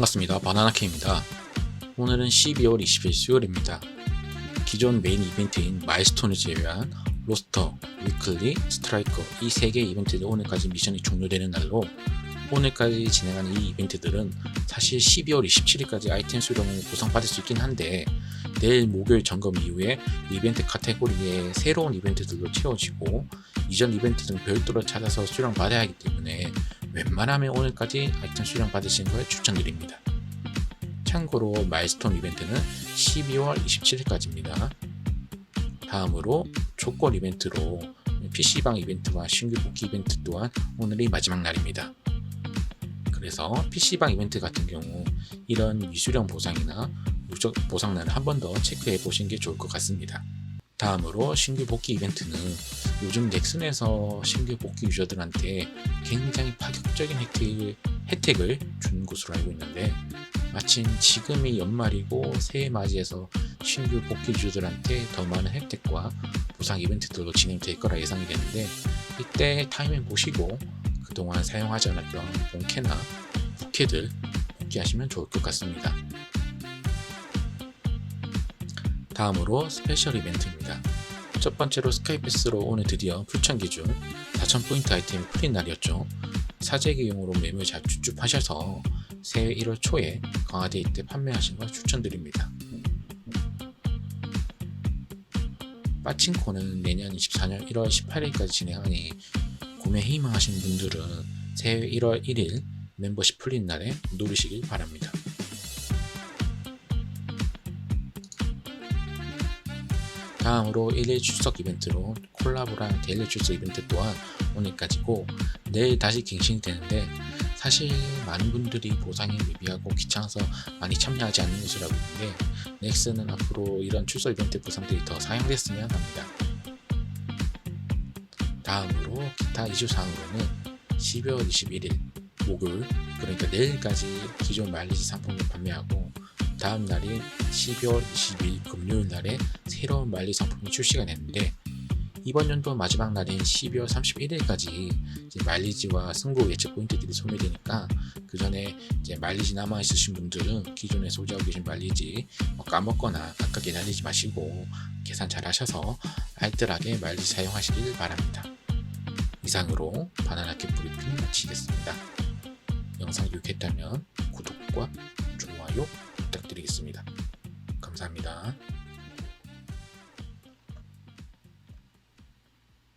반갑습니다. 바나나케입니다. 오늘은 12월 20일 수요일입니다. 기존 메인 이벤트인 마일스톤을 제외한 로스터, 위클리, 스트라이커 이 3개 이벤트들 오늘까지 미션이 종료되는 날로 오늘까지 진행하는 이 이벤트들은 사실 12월 27일까지 아이템 수령을 보상받을 수 있긴 한데 내일 목요일 점검 이후에 이벤트 카테고리에 새로운 이벤트들로 채워지고 이전 이벤트는 별도로 찾아서 수령 받아야 하기 때문에 웬만하면 오늘까지 아이템 수령 받으시는 걸 추천드립니다. 참고로 마일스톤 이벤트는 12월 27일까지입니다. 다음으로 족골 이벤트로 PC방 이벤트와 신규 복귀 이벤트 또한 오늘이 마지막 날입니다. 그래서 PC방 이벤트 같은 경우 이런 미수령 보상이나 누적 보상란을 한 번 더 체크해 보시는 게 좋을 것 같습니다. 다음으로 신규 복귀 이벤트는 요즘 넥슨에서 신규 복귀 유저들한테 굉장히 파격적인 혜택을, 혜택을 준 것으로 알고 있는데 마침 지금이 연말이고 새해 맞이해서 신규 복귀 유저들한테 더 많은 혜택과 보상 이벤트들도 진행될 거라 예상이 되는데 이때 타이밍 보시고 그동안 사용하지 않았던 본캐나 부캐들 복귀하시면 좋을 것 같습니다. 다음으로 스페셜 이벤트입니다. 첫 번째로 스카이패스로 오늘 드디어 풀천 기준 4000포인트 아이템이 풀린 날이었죠. 사재기용으로 매물 잘 쭈쭈하셔서 새해 1월 초에 강화데이 때 판매하시는 걸 추천드립니다. 빠친코는 내년 24년 1월 18일까지 진행하니 구매 희망하시는 분들은 새해 1월 1일 멤버십 풀린 날에 누르시길 바랍니다. 다음으로 1일 출석 이벤트로 콜라보랑 데일리 출석 이벤트 또한 오늘까지고 내일 다시 갱신이 되는데 사실 많은 분들이 보상이 미비하고 귀찮아서 많이 참여하지 않는 알고 있는데 넥슨은 앞으로 이런 출석 이벤트 보상들이 더 사용됐으면 합니다. 다음으로 기타 이슈 사항으로는 12월 21일 목요일 그러니까 내일까지 기존 마일리지 상품을 판매하고 다음 날인 12월 20일 금요일 날에 새로운 마일리지 상품이 출시가 됐는데 이번 연도 마지막 날인 12월 31일까지 마일리지와 승부 예측 포인트들이 소멸되니까 그 전에 이제 마일리지 남아 있으신 분들은 기존에 소지하고 계신 마일리지 뭐 까먹거나 아깝게 날리지 마시고 계산 잘 하셔서 알뜰하게 마일리지 사용하시길 바랍니다. 이상으로 바나나 캡 브리핑 마치겠습니다. 영상 유익했다면 구독과 좋아요 부탁드리겠습니다. 감사합니다.